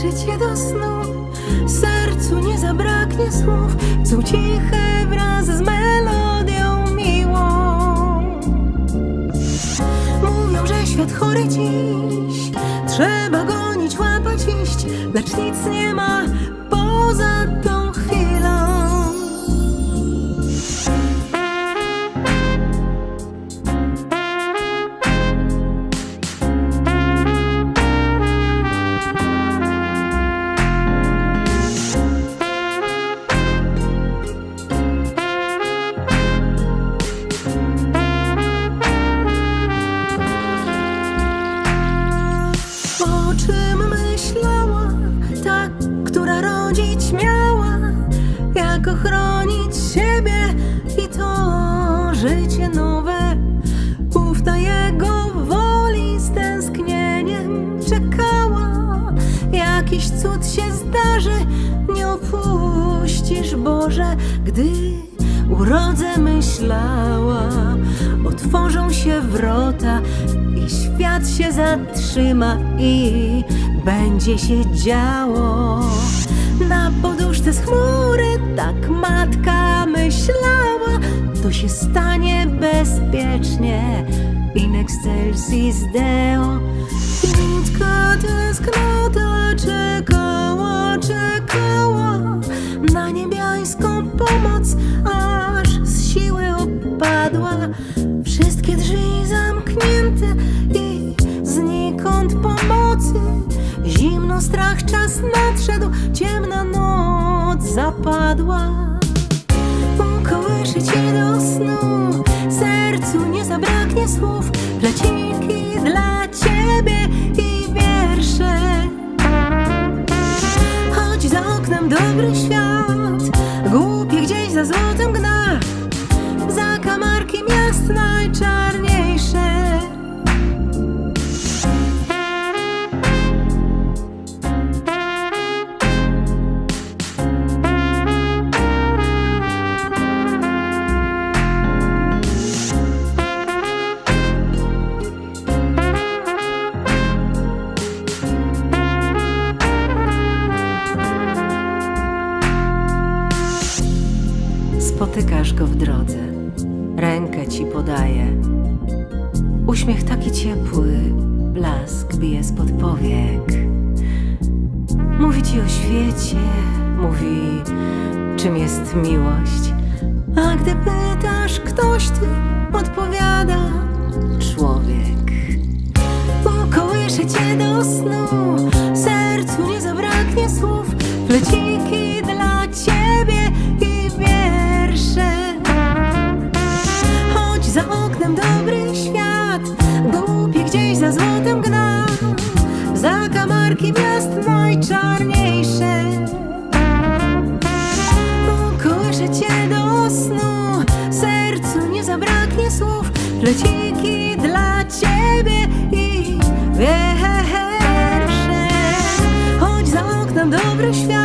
Cię do snu, sercu nie zabraknie słów, są ciche wraz z melodią miłą. Mówią, że świat chory dziś, trzeba gonić, łapać, iść, lecz nic nie ma cud się zdarzy, nie opuścisz Boże, gdy urodzę myślała. Otworzą się wrota i świat się zatrzyma i będzie się działo. Na poduszce z chmury tak matka myślała, to się stanie bezpiecznie. In excelsis Deo. Nitka tęsknota czekała, czekała na niebiańską pomoc, aż z siły opadła. Wszystkie drzwi zamknięte i znikąd pomocy. Zimno, strach, czas nadszedł, ciemna noc zapadła. Ukołyszę cię do snu, sercu nie zabraknie słów, pleciki dla ciebie i wiersze. Chodź za oknem dobry świat, Spotykasz go w drodze, rękę ci podaje. Uśmiech taki ciepły, blask bije spod powiek. Mówi ci o świecie, mówi czym jest miłość. A gdy pytasz, ktoś ty odpowiada człowiek. Ukołyszę cię do snu, sercu nie zabraknie słów, pleciki oknem dobry świat, głupie gdzieś za złotem gna, za kamarki miast najczarniejsze. Ukołyszę cię do snu, sercu nie zabraknie słów, pleciki dla ciebie i wiersze. Chodź za oknem dobry świat.